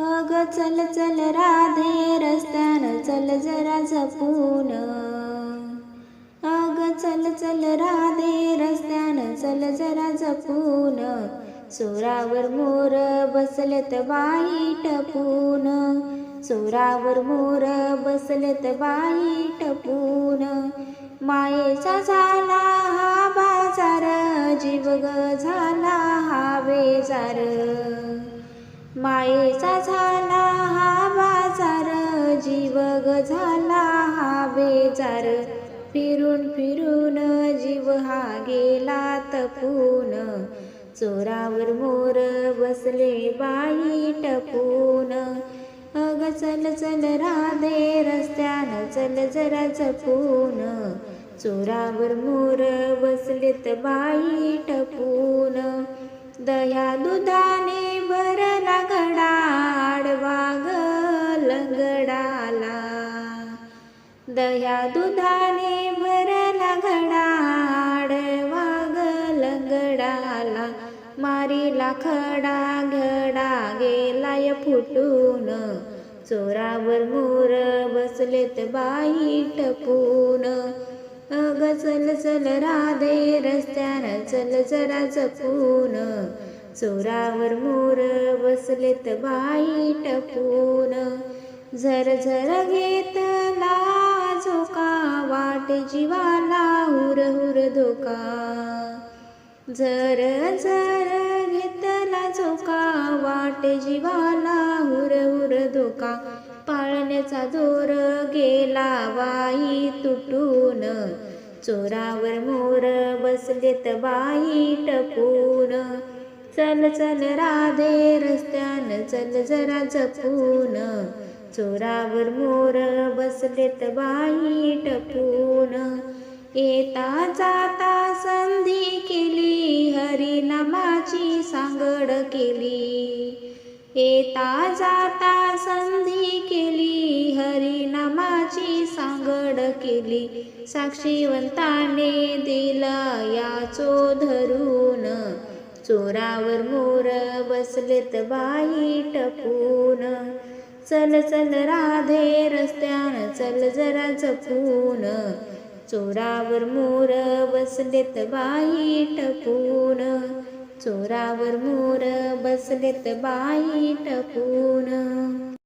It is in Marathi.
अग चल चल राधे रस्त्यानं चल जरा जपून. अग चल चल राधे रस्त्यानं चल जरा जपून. चोरावर मोर बसलेत बाई टपून. चोरावर मोर बसलेत बाई टपून. मायेचा झाला हा बाजार जीव ग झाला हा बेजार. मायेचा झाला हा बाजार जीव ग झाला हा बेजार. फिरून फिरून जीव हा गेला तपून. चोरावर मोर बसले बाई टपून. अग चल चल राधे रस्त्यानं चल जरा जपून. चोरावर मोर बसलेत बाई टपून. दया दुधाने भरला घडा आडवा ग लंगडाला. दया दुधाने भरला घडा आडवा ग लंगडाला. मारीला खडा घडा गेलाय फुटून. चोरावर मोर बसलेत बाई टपून. अग चल चल राधे रस्त्यानं चल जरा जपून. चोरावर मोर बसलेत बाई टपून. झर झर घेतला झोका वाट जीवाला हुर हुर धोका झर झर घेतला झोका वाट जीवाला हुर हुर धोका पाळण्याचा जोर गेला वाई तुटून. चोरावर मोर बसलेत बाई टपून. चल चल राधे रस्त्यानं चल जरा जपून. चोरावर मोर बसलेत बाई टपून. येता जाता संधी केली हरिनामाची सांगड केली. येता जाता सांगड केली. साक्षीवंताने दिला याचो धरून चोरावर मोर बसलेत बाई टपून. चल चल राधे रस्त्यानं चल जरा जपून. चोरावर मोर बसलेत बाई टपून. चोरावर मोर बसलेत बाई टपून.